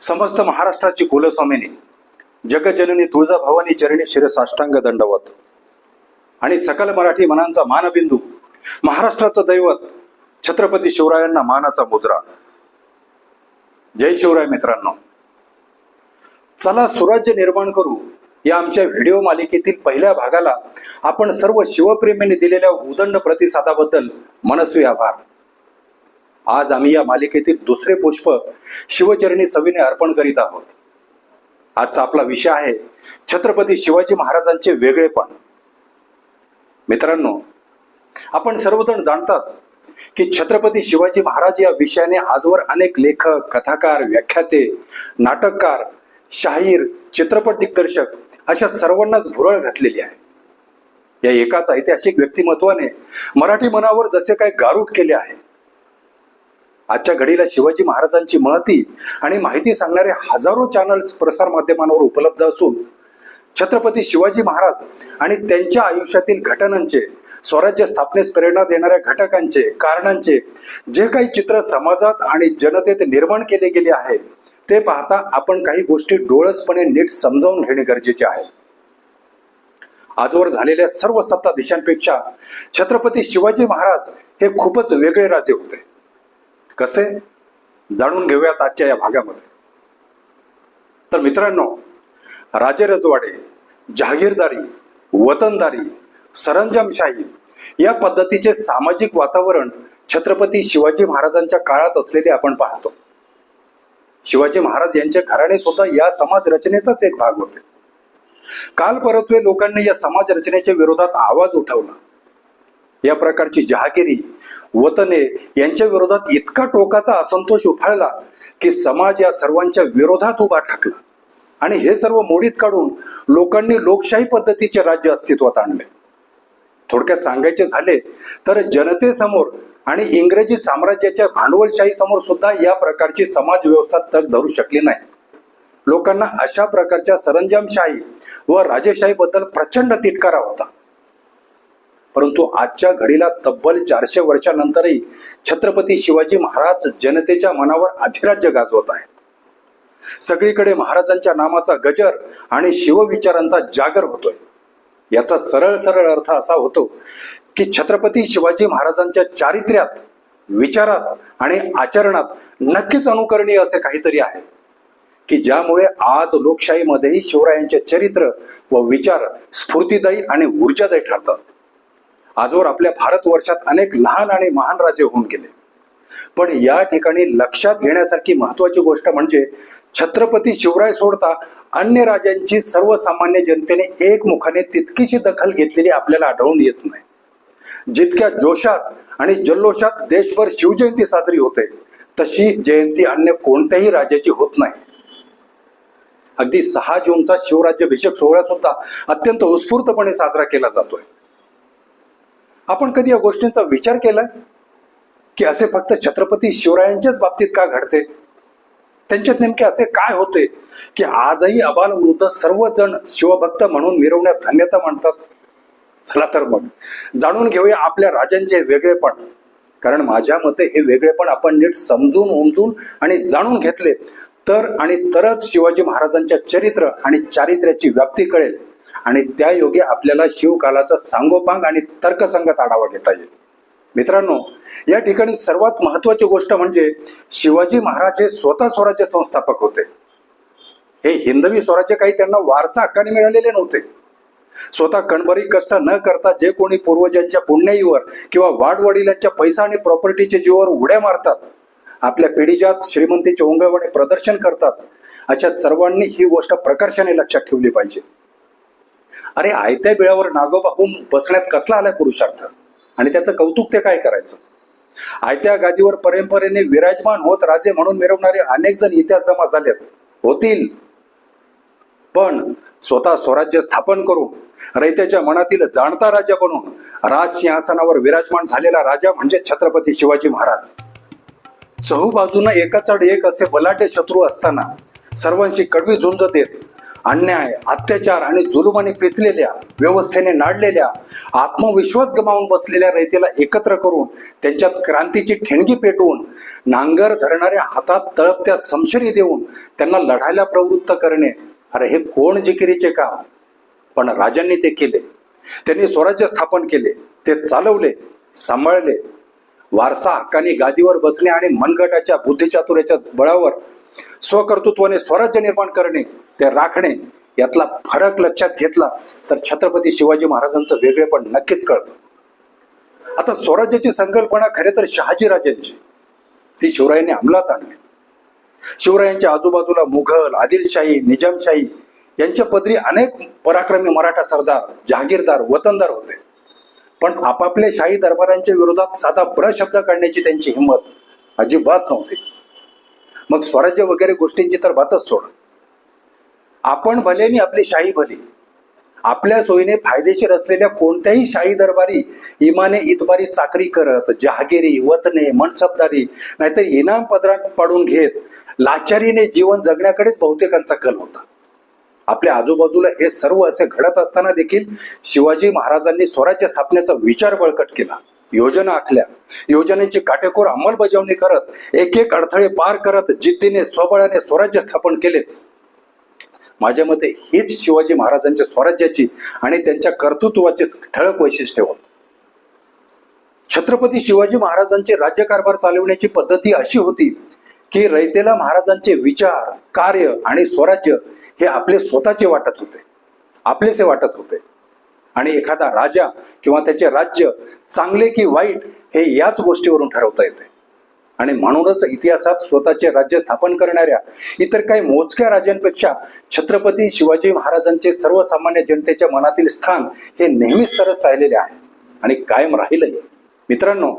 समस्त महाराष्ट्राची कुलस्वामिनी जगजननी तुळजाभवानी चरणी शिरसाष्टांग दंडवत. आणि सकल मराठी मनांचा मानबिंदू महाराष्ट्राचं दैवत छत्रपती शिवरायांना मानाचा मुजरा. जय शिवराय मित्रांनो. चला सुराज्य निर्माण करू. या आमच्या व्हिडिओ मालिकेतील पहिल्या भागाला आपण सर्व शिवप्रेमींनी दिलेल्या उदंड प्रतिसादाबद्दल मनस्वी आभार. आज आम्ही या मालिकेतील दुसरे पुष्प शिवचरणी सवीने अर्पण करीत आहोत. आजचा आपला विषय आहे छत्रपती शिवाजी महाराजांचे वेगळेपण. मित्रांनो आपण सर्वजण जाणताच की छत्रपती शिवाजी महाराज या विषयाने आजवर अनेक लेखक कथाकार व्याख्याते नाटककार शाहीर चित्रपट दिग्दर्शक अशा सर्वांनाच भुरळ घातलेली आहे. या एकाच ऐतिहासिक व्यक्तिमत्वाने मराठी मनावर जसे काही गारूड केले आहे आजच्या घडीला शिवाजी महाराजांची महती आणि माहिती सांगणारे हजारो चॅनल्स प्रसार माध्यमांवर उपलब्ध असून छत्रपती शिवाजी महाराज आणि त्यांच्या आयुष्यातील घटनांचे स्वराज्य स्थापनेस प्रेरणा देणाऱ्या घटकांचे कारणांचे जे काही चित्र समाजात आणि जनतेत निर्माण केले गेले आहे ते पाहता आपण काही गोष्टी डोळसपणे नीट समजावून घेणे गरजेचे आहे. आजवर झालेल्या सर्व सत्ताधीशांपेक्षा छत्रपती शिवाजी महाराज हे खूपच वेगळे राजे होते. कसे जाणून घेऊयात आजच्या या भागामध्ये. तर मित्रांनो राजे रजवाडे जहागीरदारी वतनदारी सरंजामशाही या पद्धतीचे सामाजिक वातावरण छत्रपती शिवाजी महाराजांच्या काळात असलेले आपण पाहतो. शिवाजी महाराज यांचे घराणे सुद्धा या समाज रचनेचाच एक भाग होते. काल परत्वे लोकांनी या समाज रचनेच्या विरोधात आवाज उठवला. या प्रकारची जहागिरी वतने यांच्या विरोधात इतका टोकाचा असंतोष उफाळला की समाज या सर्वांच्या विरोधात उभा ठाकला. आणि हे सर्व मोडीत काढून लोकांनी लोकशाही पद्धतीचे राज्य अस्तित्वात आणले. थोडक्यात सांगायचे झाले तर जनतेसमोर आणि इंग्रजी साम्राज्याच्या भांडवलशाही समोर सुद्धा या प्रकारची समाज व्यवस्था तग धरू शकली नाही. लोकांना अशा प्रकारच्या सरंजामशाही व राजेशाहीबद्दल प्रचंड तिटकारा होता. परंतु आजच्या घडीला तब्बल चारशे वर्षानंतरही छत्रपती शिवाजी महाराज जनतेच्या मनावर अधिराज्य गाजवत आहेत. सगळीकडे महाराजांच्या नामाचा गजर आणि शिवविचारांचा जागर होतोय. याचा सरळ सरळ अर्थ असा होतो की छत्रपती शिवाजी महाराजांच्या चारित्र्यात विचारात आणि आचरणात नक्कीच अनुकरणीय असे काहीतरी आहे. की ज्यामुळे आज लोकशाहीमध्येही शिवरायांचे चरित्र व विचार स्फूर्तिदायी आणि ऊर्जादायी ठरतात. आजवर आपल्या भारतवर्षात अनेक लहान आणि महान राजे होऊन गेले. पण या ठिकाणी लक्षात घेण्यासारखी महत्वाची गोष्ट म्हणजे छत्रपती शिवराय सोडता अन्य राजांची सर्वसामान्य जनतेने एकमुखाने तितकीशी दखल घेतलेली आपल्याला आढळून येत नाही. जितक्या जोशात आणि जल्लोषात देशभर शिवजयंती साजरी होते तशी जयंती अन्य कोणत्याही राजाची होत नाही. अगदी सहा जूनचा शिवराज्याभिषेक सोहळा सुद्धा अत्यंत उत्स्फूर्तपणे साजरा केला जातोय. आपण कधी या गोष्टींचा विचार केलाय? की असे फक्त छत्रपती शिवरायांच्याच बाबतीत का घडते? त्यांच्यात नेमके असे काय होते? की आजही अबाल वृद्ध सर्वजण शिवभक्त म्हणून मिरवण्यात धन्यता मानतात? चला तर मग जाणून घेऊया आपल्या राजांचे वेगळेपण. कारण माझ्या मते हे वेगळेपण आपण नीट समजून उमजून आणि जाणून घेतले तर आणि तरच शिवाजी महाराजांच्या चरित्र आणि चारित्र्याची व्याप्ती कळेल. आणि त्या योगे आपल्याला शिवकालाचा सांगोपांग आणि तर्कसंगत आढावा घेता येईल. मित्रांनो या ठिकाणी सर्वात महत्वाची गोष्ट म्हणजे शिवाजी महाराज हे स्वतः स्वराज्य संस्थापक होते. हे हिंदवी स्वराज्य काही त्यांना वारसा हक्काने मिळालेले नव्हते. स्वतः कणबरी कष्ट न करता जे कोणी पूर्वजांच्या पुण्याईवर किंवा वाडवडिलांच्या पैसा आणि प्रॉपर्टीच्या जीवावर उड्या मारतात आपल्या पिढीजात श्रीमंतीचे ओंगळवणे प्रदर्शन करतात अशा सर्वांनी ही गोष्ट प्रकर्षाने लक्षात ठेवली पाहिजे. अरे आयत्या बिळावर नागोबा होऊन बसण्यात कसला आलाय पुरुषार्थ? आणि त्याचं कौतुक ते काय करायचं? आयत्या गादीवर परंपरेने विराजमान होत राजे म्हणून मिरवणारे अनेक जण इतिहास जमा झालेत. होतील. पण स्वतः स्वराज्य स्थापन करून रयतेच्या मनातील जाणता राजा बनून राज सिंहासनावर विराजमान झालेला राजा म्हणजे छत्रपती शिवाजी महाराज. चहू बाजूनं एकाचड एक असे बलाढ्य शत्रू असताना सर्वांशी कडवी झुंज देत अन्याय अत्याचार आणि जुलुमाने पेचलेल्या व्यवस्थेने नाडलेल्या आत्मविश्वास गमावून बसलेल्या रयतेला एकत्र करून त्यांच्यात क्रांतीची ठेणगी पेटवून नांगर धरणाऱ्या हातात तळपत्या समशरी देऊन त्यांना लढायला प्रवृत्त करणे अरे हे कोण जिकिरीचे काम? पण राजांनी ते केले. त्यांनी स्वराज्य स्थापन केले ते चालवले सांभाळले. वारसा हक्काने गादीवर बसणे आणि मनगटाच्या बुद्धिचातुर्याच्या बळावर स्वकर्तृत्वाने स्वराज्य निर्माण करणे ते राखणे यातला फरक लक्षात घेतला तर छत्रपती शिवाजी महाराजांचं वेगळेपण नक्कीच कळतं. आता स्वराज्याची संकल्पना खरे तर शहाजीराजांची ती शिवरायांनी अंमलात आणली. शिवरायांच्या आजूबाजूला मुघल आदिलशाही निजामशाही यांच्या पदरी अनेक पराक्रमी मराठा सरदार जहागीरदार वतनदार होते. पण आपापल्या शाही दरबारांच्या विरोधात साधा ब्र शब्द काढण्याची त्यांची हिंमत अजिबात नव्हती. मग स्वराज्य वगैरे गोष्टींची तर बातच सोड. आपण भले आणि आपली शाही भली आपल्या सोयीने फायदेशीर असलेल्या कोणत्याही शाही दरबारी इमाने इतबारी चाकरी करत जहागिरी वतने मनसबदारी नाहीतर इनाम पदरात पाडून घेत लाचारीने जीवन जगण्याकडेच बहुतेकांचा कल होता. आपल्या आजूबाजूला हे सर्व असे घडत असताना देखील शिवाजी महाराजांनी स्वराज्य स्थापनेचा विचार बळकट केला. योजना आखल्या. योजनेची काटेकोर अंमलबजावणी करत एक एक अडथळे पार करत जिद्दीने स्वबळाने स्वराज्य स्थापन केलेच. माझ्या मते हीच शिवाजी महाराजांच्या स्वराज्याची आणि त्यांच्या कर्तृत्वाचे ठळक वैशिष्ट्य होत. छत्रपती शिवाजी महाराजांचे राज्यकारभार चालवण्याची पद्धती अशी होती की रयतेला महाराजांचे विचार कार्य आणि स्वराज्य हे आपले स्वतःचे वाटत होते. आपलेसे वाटत होते. आणि एखादा राजा किंवा त्याचे राज्य चांगले की वाईट हे याच गोष्टीवरून ठरवता येते. आणि म्हणूनच इतिहासात स्वतःचे राज्य स्थापन करणाऱ्या इतर काही मोजक्या राजांपेक्षा छत्रपती शिवाजी महाराजांचे सर्वसामान्य जनतेच्या मनातील स्थान हे नेहमीच सरस राहिलेले आहे आणि कायम राहीलही मित्रांनो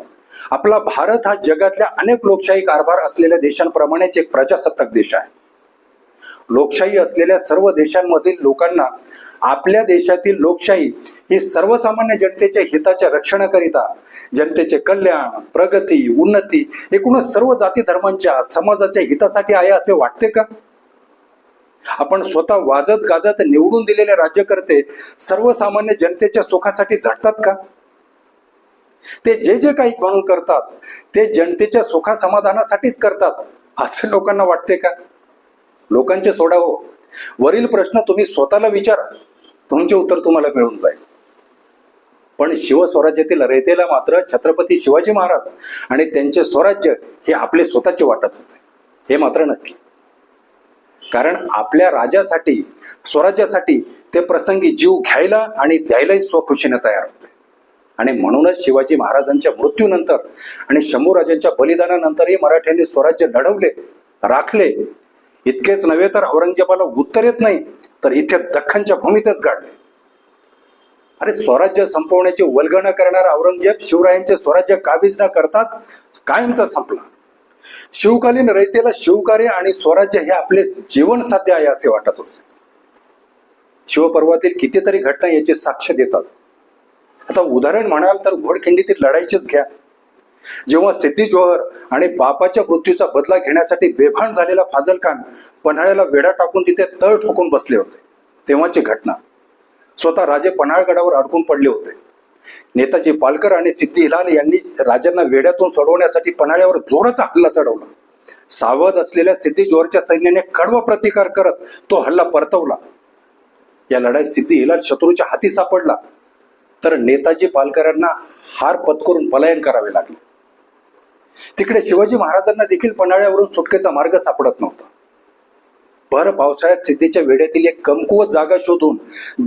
आपला भारत हा जगातल्या अनेक लोकशाही कारभार असलेल्या देशांप्रमाणेच एक प्रजासत्ताक देश आहे. लोकशाही असलेल्या सर्व देशांमधील लोकांना आपल्या देशातील लोकशाही ही सर्वसामान्य जनतेच्या हिताच्या रक्षणाकरिता जनतेचे कल्याण प्रगती उन्नती एकूणच सर्व जाती धर्मांच्या समाजाच्या हितासाठी आहे असे वाटते का? आपण स्वतः वाजत गाजत निवडून दिलेले राज्यकर्ते सर्वसामान्य जनतेच्या सुखासाठी झटतात का? ते जे जे काही म्हणून करतात ते जनतेच्या सुखा समाधानासाठीच करतात असे लोकांना वाटते का? लोकांचे सोडा हो. वरील प्रश्न तुम्ही स्वतःला विचारा. तुमचे उत्तर तुम्हाला मिळून जाईल. पण शिवस्वराज्यातील रयतेला मात्र छत्रपती शिवाजी महाराज आणि त्यांचे स्वराज्य हे आपले स्वतःचे वाटत होते. हे मात्र नक्की. कारण आपल्या राजासाठी स्वराज्यासाठी ते प्रसंगी जीव घ्यायला आणि द्यायलाही स्वखुशीने तयार होते. आणि म्हणूनच शिवाजी महाराजांच्या मृत्यूनंतर आणि शंभूराजांच्या बलिदानानंतरही मराठ्यांनी स्वराज्य लढवले राखले. इतकेच नव्हे तर औरंगजेबाला उत्तर येत नाही. तर इथे दख्खनच्या भूमीतच गाडले. अरे स्वराज्य संपवण्याची वल्गना करणारा औरंगजेब शिवरायांचे स्वराज्य काबीज न करताच कायमचा संपला. शिवकालीन रयतेला शिवकार्य आणि स्वराज्य हे आपले जीवन साध्य आहे असे वाटत होते. शिवपर्वातील कितीतरी घटना याची साक्ष देतात. आता उदाहरण म्हणाल तर घोडखिंडीतील लढाईचीच घ्या. जेव्हा सिद्धी जोहर आणि बापाच्या मृत्यूचा बदला घेण्यासाठी बेभान झालेला फाजल खान पन्हाळ्याला वेढा टाकून तिथे तळ ठोकून बसले होते तेव्हाची घटना. स्वतः राजे पन्हाळगडावर अडकून पडले होते. नेताजी पालकर आणि सिद्धी हिलाल यांनी राजांना वेड्यातून सोडवण्यासाठी पन्हाळ्यावर जोराचा हल्ला चढवला. सावध असलेल्या सिद्धी जोहरच्या सैन्याने कडवा प्रतिकार करत तो हल्ला परतवला. या लढाईत सिद्धी हिलाल शत्रूच्या हाती सापडला. तर नेताजी पालकरांना हार पत्करून पलायन करावे लागले. तिकडे शिवाजी महाराजांना देखील पन्हाळ्यावरून सुटकेचा मार्ग सापडत नव्हता. भर पावसाळ्यात सिद्धीच्या वेड्यातील एक कमकुवत जागा शोधून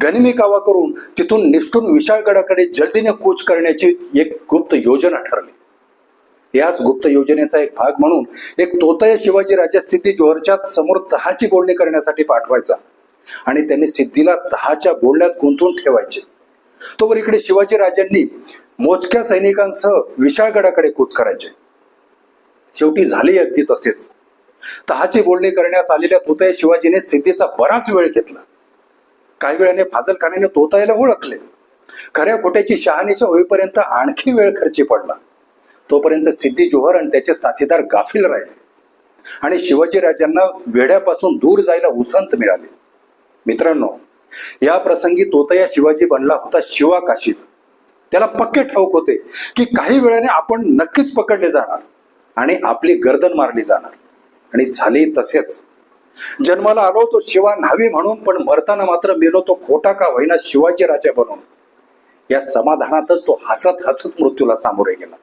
गनिमी कावा करून तिथून निष्ठून विशाळगडाकडे जल्दीने कूच करण्याची एक गुप्त योजना ठरली. याच गुप्त योजनेचा एक भाग म्हणून एक तोतय शिवाजी राजा सिद्धी जोहरच्या समोर दहाची बोलणी करण्यासाठी पाठवायचा आणि त्यांनी सिद्धीला दहाच्या बोलण्यात गुंतवून ठेवायचे. तोवर इकडे शिवाजी राजांनी मोजक्या सैनिकांसह विशाळगडाकडे कूच करायचे. शेवटी झाले अगदी तसेच. तहाची बोलणी करण्यास आलेल्या तोताया शिवाजीने सिद्धीचा बराच वेळ घेतला. काही वेळाने फाजल खानाने तोतायला ओळखले. खऱ्या खोट्याची शहाणीच्या होईपर्यंत आणखी वेळ खर्ची पडला. तोपर्यंत सिद्धी जोहर आणि त्याचे साथीदार गाफील राहिले. आणि शिवाजी राजांना वेड्यापासून दूर जायला उसंत मिळाली. मित्रांनो या प्रसंगी तोतया शिवाजी बनला होता शिवा काशीत त्याला पक्के ठाऊक होते की काही वेळाने आपण नक्कीच पकडले जाणार. आणि आपली गर्दन मारली जाणार. आणि झाले तसेच. जन्माला आलो तो शिवा न्हावी म्हणून पण मरताना मात्र मेलो तो खोटा का होईना शिवाजी राजा बनून. या समाधानातच तो हसत हसत मृत्यूला सामोरे गेला.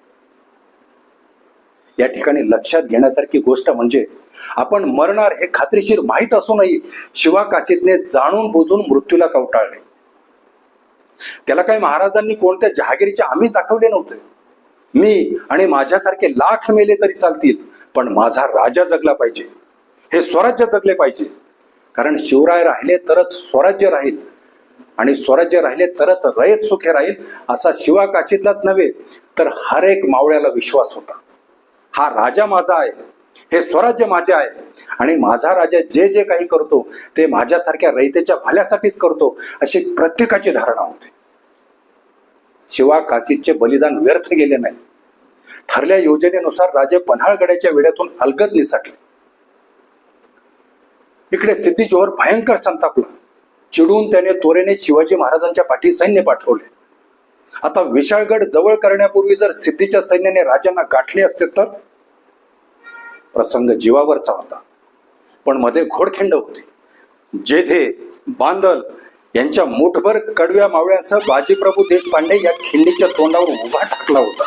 या ठिकाणी लक्षात घेण्यासारखी गोष्ट म्हणजे आपण मरणार हे खात्रीशीर माहीत असूनही शिवा काशीतने जाणून बुजून मृत्यूला कवटाळले. त्याला काही महाराजांनी कोणत्या जहागिरीचे आम्हीच दाखवले नव्हते. मी आणि माझ्यासारखे लाख मेले तरी चालतील पण माझा राजा जगला पाहिजे. हे स्वराज्य जगले पाहिजे. कारण शिवराय राहिले तरच स्वराज्य राहील. आणि स्वराज्य राहिले तरच रयत सुखे राहील असा शिवा काशीतलाच नव्हे तर हर एक मावळ्याला विश्वास होता. हा राजा माझा आहे. हे स्वराज्य माझे आहे. आणि माझा राजा जे जे काही करतो ते माझ्यासारख्या रयतेच्या भल्यासाठीच करतो अशी प्रत्येकाची धारणा होती. शिवा काशीचे बलिदान व्यर्थ गेले नाही. ठरल्या योजनेनुसार राजे पन्हाळगडाच्या वेड्यातून अलगद निसटले. इकडे सिद्धी जोहर भयंकर संतापला. चिडून त्याने तोरेने शिवाजी महाराजांच्या पाठी सैन्य पाठवले. आता विशाळगड जवळ करण्यापूर्वी जर सिद्धीच्या सैन्याने राजांना गाठले असते तर? प्रसंग जीवावरचा होता. पण मध्ये घोडखिंड होती. जेधे बांदल यांच्या मुठभर कडव्या मावळ्यासह बाजीप्रभू देशपांडे या खिंडीच्या तोंडावर उभा टाकला होता.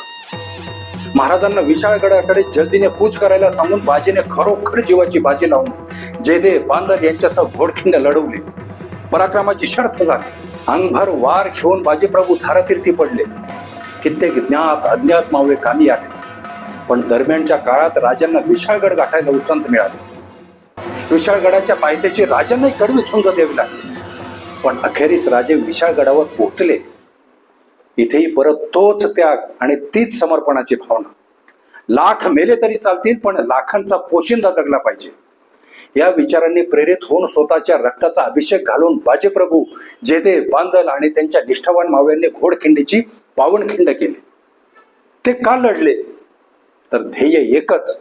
महाराजांना विशाळगडाकडे जल्दीने कूच करायला सांगून बाजीने खरोखर जीवाची बाजी लावून जेदे बांदल यांच्यासह घोडखिंड लढवली. पराक्रमाची शर्थ झाली. अंगभर वार घेऊन बाजीप्रभू धारातीर्थी पडले. कित्येक ज्ञात अज्ञात मावळे कामी आले. पण दरम्यानच्या काळात राजांना विशाळगड गाठायला उसंत मिळाले. विशाळगडाच्या पायथ्याची राजांनाही कडवी झुंज द्यावी लागली. पण अखेरीस राजे विशाळगडावर पोहोचले. इथेही परत तोच त्याग आणि तीच समर्पणाची भावना. लाख मेले तरी चालतील पण लाखांचा पोशिंदा जगला पाहिजे. या विचारांनी प्रेरित होऊन स्वतःच्या रक्ताचा अभिषेक घालून बाजेप्रभू जेदे बांदल आणि त्यांच्या निष्ठावान मावळ्यांनी घोडखिंडीची पावनखिंड केली. ते का लढले? तर ध्येय एकच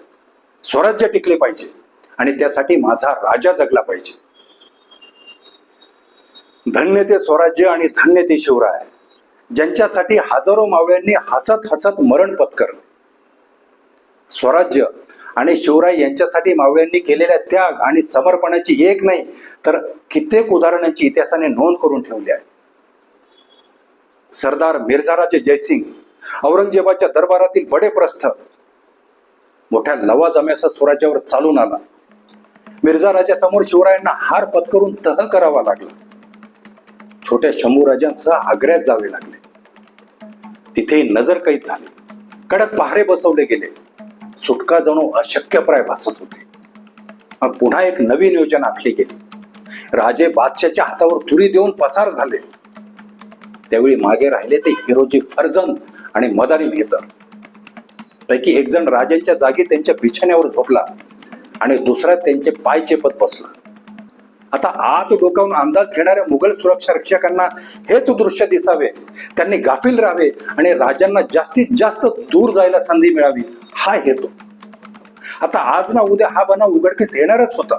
स्वराज्य टिकले पाहिजे आणि त्यासाठी माझा राजा जगला पाहिजे. धन्य ते स्वराज्य आणि धन्य ते शिवराय. ज्यांच्यासाठी हजारो मावळ्यांनी हसत हसत मरण पत्कर स्वराज्य आणि शिवराय यांच्यासाठी मावळ्यांनी केलेल्या त्याग आणि समर्पणाची एक नाही तर कित्येक उदाहरणांची इतिहासाने नोंद करून ठेवली आहे. सरदार मिर्झाराजे जयसिंग औरंगजेबाच्या दरबारातील बडे प्रस्थ मोठ्या लवाजम्यासह स्वराज्यावर चालून आला. मिर्झा राजासमोर शिवरायांना हार पत्करून तह करावा लागला. छोट्या शंभूराजांसह आग्र्यात जावे लागले. तिथे नजर कैद झाली. कडक पहारे बसवले गेले. सुटका जणू अशक्यप्राय भासत होते. मग पुन्हा एक नवीन योजना आखली गेली. राजे बादशाच्या हातावर तुरी देऊन पसार झाले. त्यावेळी मागे राहिले ते हिरोजी फर्जन आणि मदारी मेहतर. पैकी एक जण राजांच्या जागी त्यांच्या बिछाण्यावर झोपला आणि दुसरा त्यांचे पाय चेपत बसला. आता आत डोकावून अंदाज घेणाऱ्या मुघल सुरक्षा रक्षकांना हेच दृश्य दिसावे. त्यांनी गाफील राहावे आणि राजांना जास्तीत जास्त दूर जायला संधी मिळावी हा हेतू. आता आज ना उद्या हा बनाव उघडकीस येणारच होता.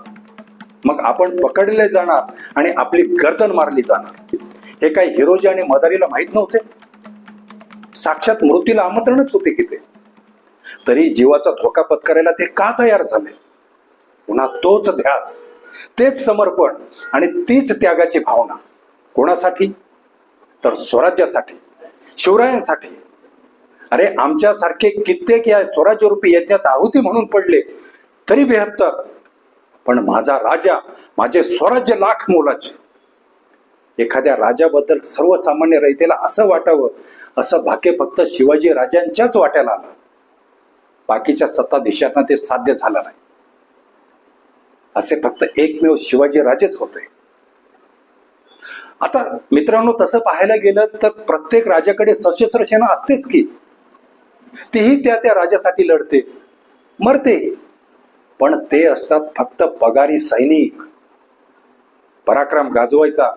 मग आपण पकडले जाणार आणि आपली गर्दन मारली जाणार. हे काही हिरोजी आणि मदारीला माहीत नव्हते. साक्षात मृत्यूला आमंत्रणच होते की ते. तरी जीवाचा धोका पत्करायला ते का तयार झाले? पुन्हा तोच ध्यास. तेच समर्पण आणि तीच त्यागाची भावना. कोणासाठी? तर स्वराज्यासाठी शिवरायांसाठी. अरे आमच्यासारखे कित्येक या स्वराज्यरूपी यज्ञात आहुती म्हणून पडले तरी बेहत्तर. पण माझा राजा माझे स्वराज्य लाख मोलाचे. एखाद्या राजाबद्दल सर्वसामान्य रयतेला असं वाटावं असं भाग्य फक्त शिवाजी राजांच्याच वाट्याला आलं. बाकीच्या सत्ताधीशांना ते साध्य झालं नाही. असे फक्त एकमेव शिवाजी राजेच होते. आता मित्रांनो तसं पाहायला गेलं तर प्रत्येक राजाकडे सशस्त्र सेना असतेच की. तीही त्या त्या राजासाठी लढते मरते. पण ते असतात फक्त पगारी सैनिक. पराक्रम गाजवायचा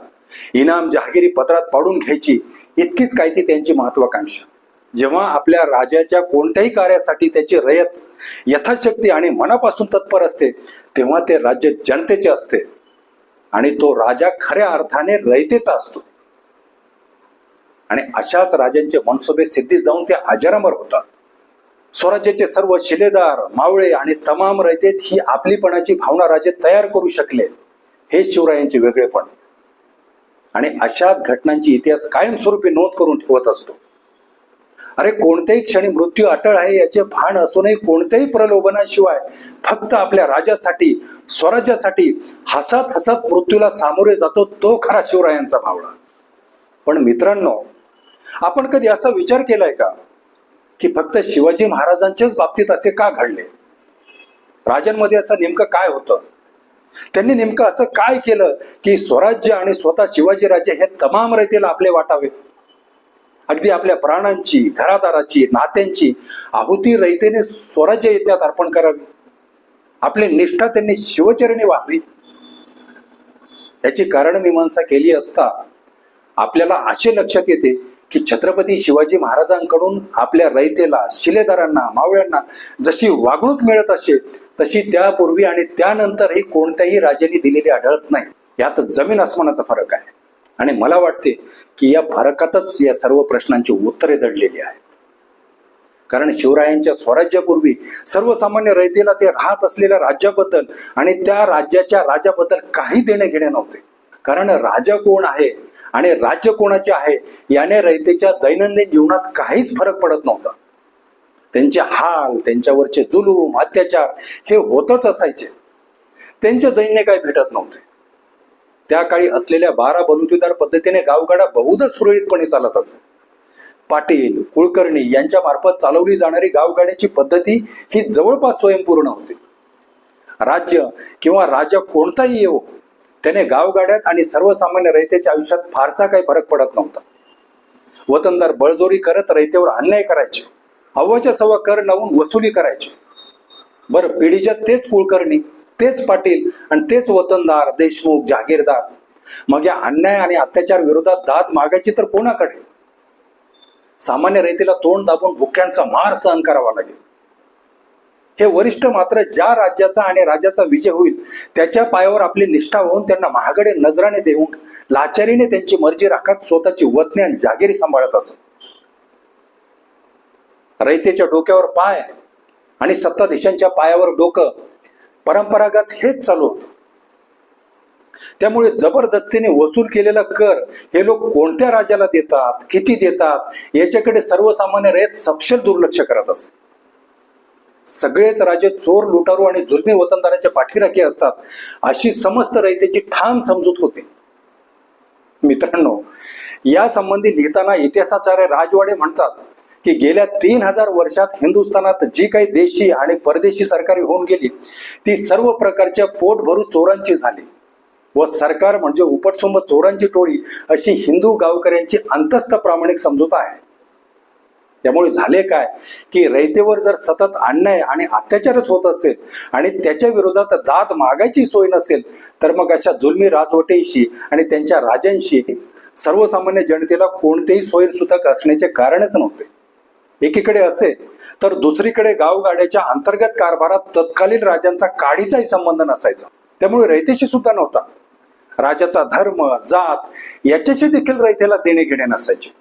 इनाम जहागिरी पत्रात पाडून घ्यायची इतकीच काय ती त्यांची महत्वाकांक्षा. जेव्हा आपल्या राजाच्या कोणत्याही कार्यासाठी त्याची रयत यथाशक्ती आणि मनापासून तत्पर असते तेव्हा ते राज्य जनतेचे असते. आणि तो राजा खऱ्या अर्थाने रयतेचा असतो. आणि अशाच राजांचे मनसुबे सिद्धीत जाऊन ते अजरामर होतात. स्वराज्याचे सर्व शिलेदार मावळे आणि तमाम रयतेत ही आपलीपणाची भावना राजे तयार करू शकले. हे शिवरायांचे वेगळेपण. आणि अशाच घटनांची इतिहास कायमस्वरूपी नोंद करून ठेवत असतो. अरे कोणत्याही क्षणी मृत्यू अटळ आहे याचे भान असूनही कोणत्याही प्रलोभनाशिवाय फक्त आपल्या राजासाठी स्वराज्यासाठी हसत हसत मृत्यूला सामोरे जातो तो खरा शिवरायांचा भावना पण मित्रांनो आपण कधी असा विचार केलाय का की फक्त शिवाजी महाराजांच्याच बाबतीत असे का घडले? राजांमध्ये असं नेमकं काय होतं? त्यांनी नेमकं असं काय केलं की स्वराज्य आणि स्वतः शिवाजीराजे हे तमाम रयतेला आपले वाटावे? अगदी आपल्या प्राणांची घरादाराची नात्यांची आहुती रयतेने स्वराज्य यज्ञात अर्पण करावी. आपली निष्ठा त्यांनी शिवचरणी व्हावी. याची कारण मीमांसा केली असता आपल्याला असे लक्षात येते की छत्रपती शिवाजी महाराजांकडून आपल्या रयतेला शिलेदारांना मावळ्यांना जशी वागणूक मिळत असे तशी त्यापूर्वी आणि त्यानंतरही कोणत्याही राजांनी दिलेली आढळत नाही. यात जमीन आसमानाचा फरक आहे. आणि मला वाटते की या भारकातच या सर्व प्रश्नांची उत्तरे दडलेली आहेत. कारण शिवरायांच्या स्वराज्यापूर्वी सर्वसामान्य रयतेला ते राहत असलेल्या राज्याबद्दल आणि त्या राज्याच्या राजाबद्दल काही देणे घेणे नव्हते. कारण राजा कोण आहे आणि राज्य कोणाचे आहे याने रयतेच्या दैनंदिन जीवनात काहीच फरक पडत नव्हता. त्यांचे हाल त्यांच्यावरचे जुलूम अत्याचार हे होतच असायचे. त्यांचे दैन्य काही भेटत नव्हते. त्या काळी असलेल्या बारा बलुतेदार पद्धतीने गावगाडा बहुधा सुरळीतपणे चालत असे. पाटील कुलकर्णी यांच्या मार्फत चालवली जाणारी गावगाड्याची पद्धती ही जवळपास स्वयंपूर्ण होती. राज्य किंवा राजा कोणताही येवो त्याने गावगाड्यात आणि सर्वसामान्य रयतेच्या आयुष्यात फारसा काही फरक पडत नव्हता. वतनदार बळजोरी करत रयतेवर अन्याय करायचे. अव्वाच्या सव्वा कर लावून वसुली करायचे. बरं पिढीच्या तेच कुलकर्णी तेच पाटील आणि तेच वतनदार देशमुख जहागीरदार मग या अन्याय आणि अत्याचार विरोधात दाद मागायची तर कोणाकडे? सामान्य रयतेला तोंड दाबून भुक्यांचा मार सहन करावा लागेल. हे वरिष्ठ मात्र ज्या राज्याचा आणि राजाचा विजय होईल त्याच्या पायावर आपली निष्ठा होऊन त्यांना महागडे नजराने देऊन लाचारीने त्यांची मर्जी राखत स्वतःची वतने आणि जागिरी सांभाळत असत. रयतेच्या डोक्यावर पाय आणि सत्ताधीशांच्या पायावर डोकं परंपरागत हेच चालू होतं. त्यामुळे जबरदस्तीने वसूल केलेला कर हे लोक कोणत्या राजाला देतात किती देतात याच्याकडे सर्वसामान्य रयत सपशेल दुर्लक्ष करत असत सगळेच राजे चोर लुटारू आणि जुलमी वतनदाराच्या पाठीराखी असतात अशी समस्त रयतेची ठाम समजूत होती. मित्रांनो या संबंधी लिहिताना इतिहासाचार्य राजवाडे म्हणतात की गेल्या तीन हजार वर्षात हिंदुस्थानात जी काही देशी आणि परदेशी सरकारी होऊन गेली ती सर्व प्रकारच्या पोटभरू चोरांची झाली. व सरकार म्हणजे उपटसुंब चोरांची टोळी अशी हिंदू गावकऱ्यांची अंतस्थ प्रामाणिक समजूत आहे. त्यामुळे झाले काय की रयतेवर जर सतत अन्याय आणि अत्याचारच होत असेल आणि त्याच्या विरोधात दाद मागायची सोय नसेल तर मग अशा जुलमी राजवटेशी आणि त्यांच्या राजांशी सर्वसामान्य जनतेला कोणतेही सोयीसुतक असण्याचे कारणच नव्हते. एकीकडे असे तर दुसरीकडे गावगाड्याच्या अंतर्गत कारभारात तत्कालीन राजांचा काडीचाही संबंध नसायचा. त्यामुळे रयतेशी सुद्धा नव्हता. राजाचा धर्म जात याच्याशी देखील रयतेला देणे घेणे नसायचे.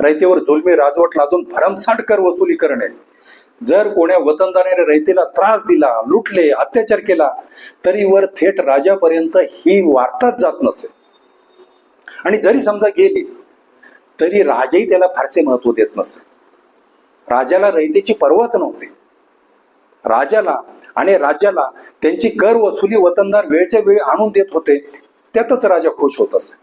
रयतेवर जुलमी राजवट लादून भरमसाठ कर वसुली करणे. जर कोण्या वतनदाराने रयतेला त्रास दिला लुटले अत्याचार केला तरी वर थेट राजापर्यंत ही वार्ताच जात नसे. आणि जरी समजा गेली तरी राजाही त्याला फारसे महत्त्व देत नसे. राजाला रयतेची पर्वाच नव्हती. राजाला आणि राज्याला त्यांची कर वसुली वतनदार वेळच्या वेळी आणून देत होते त्यातच राजा खुश होत असे.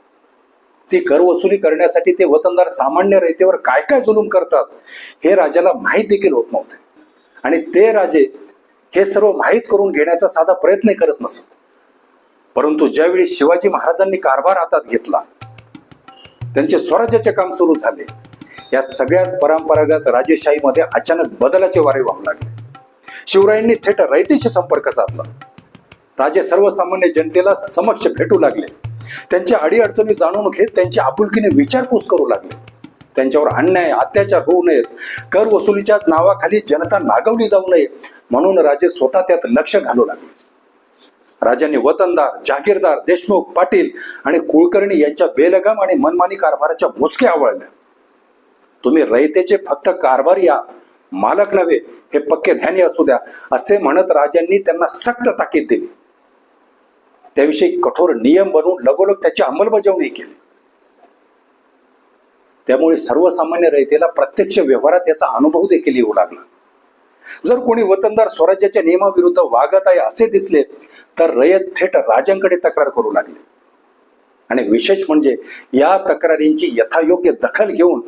ती कर वसुली करण्यासाठी ते वतनदार सामान्य रयतेवर काय काय जुलूम करतात हे राजाला माहीत देखील होत नव्हते. आणि ते राजे हे सर्व माहीत करून घेण्याचा साधा प्रयत्न करत नसत. परंतु ज्यावेळी शिवाजी महाराजांनी कारभार हातात घेतला त्यांचे स्वराज्याचे काम सुरू झाले. या सगळ्याच परंपरागत राजेशाहीमध्ये अचानक बदलाचे वारे वाहू लागले. शिवरायांनी थेट रयतेशी संपर्क साधला. राजे सर्वसामान्य जनतेला समक्ष भेटू लागले. त्यांच्या अडीअडचणी जाणून घेत त्यांच्या आपुलकीने विचारपूस करू लागले. त्यांच्यावर अन्याय अत्याचार होऊ नयेत. कर वसुलीच्याच नावाखाली जनता नागवली जाऊ नये म्हणून राजे स्वतः त्यात लक्ष घालू लागले. राजांनी वतनदार जागीरदार देशमुख पाटील आणि कुलकर्णी यांच्या बेलगाम आणि मनमानी कारभाराच्या मुसक्या आवळल्या. तुम्ही रयतेचे फक्त कारभारी आहात मालक नव्हे हे पक्के ध्यानी असू द्या. असे म्हणत राजांनी त्यांना सक्त ताकीद दिली. त्याविषयी कठोर नियम बनवून लगोलग त्याची अंमलबजावणी केली. त्यामुळे सर्वसामान्य रयतेला प्रत्यक्ष व्यवहारात याचा अनुभव देखील येऊ लागला. जर कोणी वतनदार स्वराज्याच्या नियमाविरुद्ध वागत आहे असे दिसले तर रयत थेट राजांकडे तक्रार करू लागले. आणि विशेष म्हणजे या तक्रारींची यथायोग्य दखल घेऊन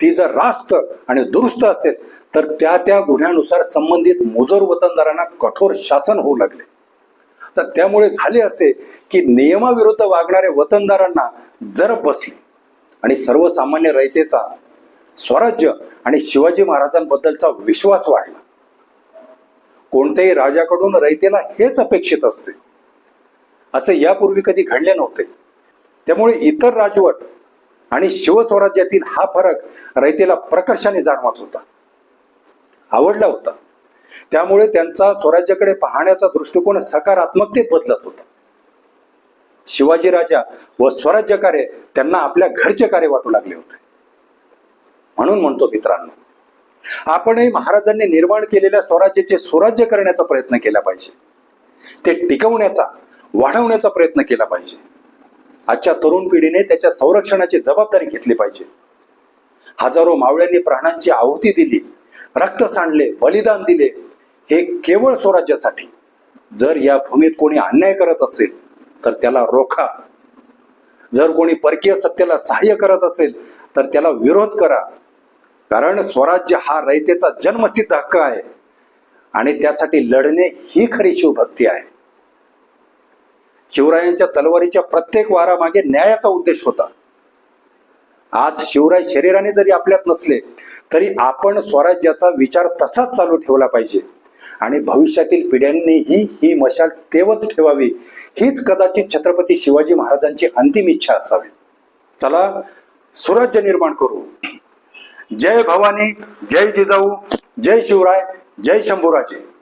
ती जर रास्त आणि दुरुस्त असेल तर त्या त्या गुन्ह्यानुसार संबंधित मुजोर वतनदारांना कठोर शासन होऊ लागले. तर त्यामुळे झाले असे की नियमाविरुद्ध वागणाऱ्या वतनदारांना जर बसली आणि सर्वसामान्य रयतेचा स्वराज्य आणि शिवाजी महाराजांबद्दलचा विश्वास वाढला कोणत्याही राजाकडून रयतेला हेच अपेक्षित असते. असे यापूर्वी कधी घडले नव्हते. त्यामुळे इतर राजवट आणि शिवस्वराज्यातील हा फरक रयतेला प्रकर्षाने जाणवत होता. आवडला होता. त्यामुळे त्यांचा स्वराज्याकडे पाहण्याचा दृष्टिकोन सकारात्मकतेत बदलत होता. शिवाजी राजा व स्वराज्य कार्य त्यांना आपल्या घरचे कार्य वाटू लागले होते. म्हणून म्हणतो मित्रांनो आपणही महाराजांनी निर्माण केलेल्या स्वराज्याचे स्वराज्य करण्याचा प्रयत्न केला पाहिजे. ते टिकवण्याचा वाढवण्याचा प्रयत्न केला पाहिजे. आजच्या तरुण पिढीने त्याच्या संरक्षणाची जबाबदारी घेतली पाहिजे. हजारो मावळ्यांनी प्राणांची आहुती दिली रक्त सांडले बलिदान दिले. हे केवळ स्वराज्यासाठी. जर या भूमीत कोणी अन्याय करत असेल तर त्याला रोखा. जर कोणी परकीय सत्तेला सहाय्य करत असेल तर त्याला विरोध करा. कारण स्वराज्य हा रयतेचा जन्मसिद्ध हक्क आहे. आणि त्यासाठी लढणे ही खरी शिवभक्ती आहे. शिवरायांच्या तलवारीच्या प्रत्येक वारामागे न्यायाचा उद्देश होता. आज शिवराय शरीराने जरी आपल्यात नसले तरी आपण स्वराज्याचा विचार तसाच चालू ठेवला पाहिजे. आणि भविष्यातील पिढ्यांनीही ही मशाल तेवत ठेवावी. हीच कदाचित छत्रपती शिवाजी महाराजांची अंतिम इच्छा असावी. चला स्वराज्य निर्माण करू. जय भवानी जय जिजाऊ जय शिवराय जय शंभूराजे.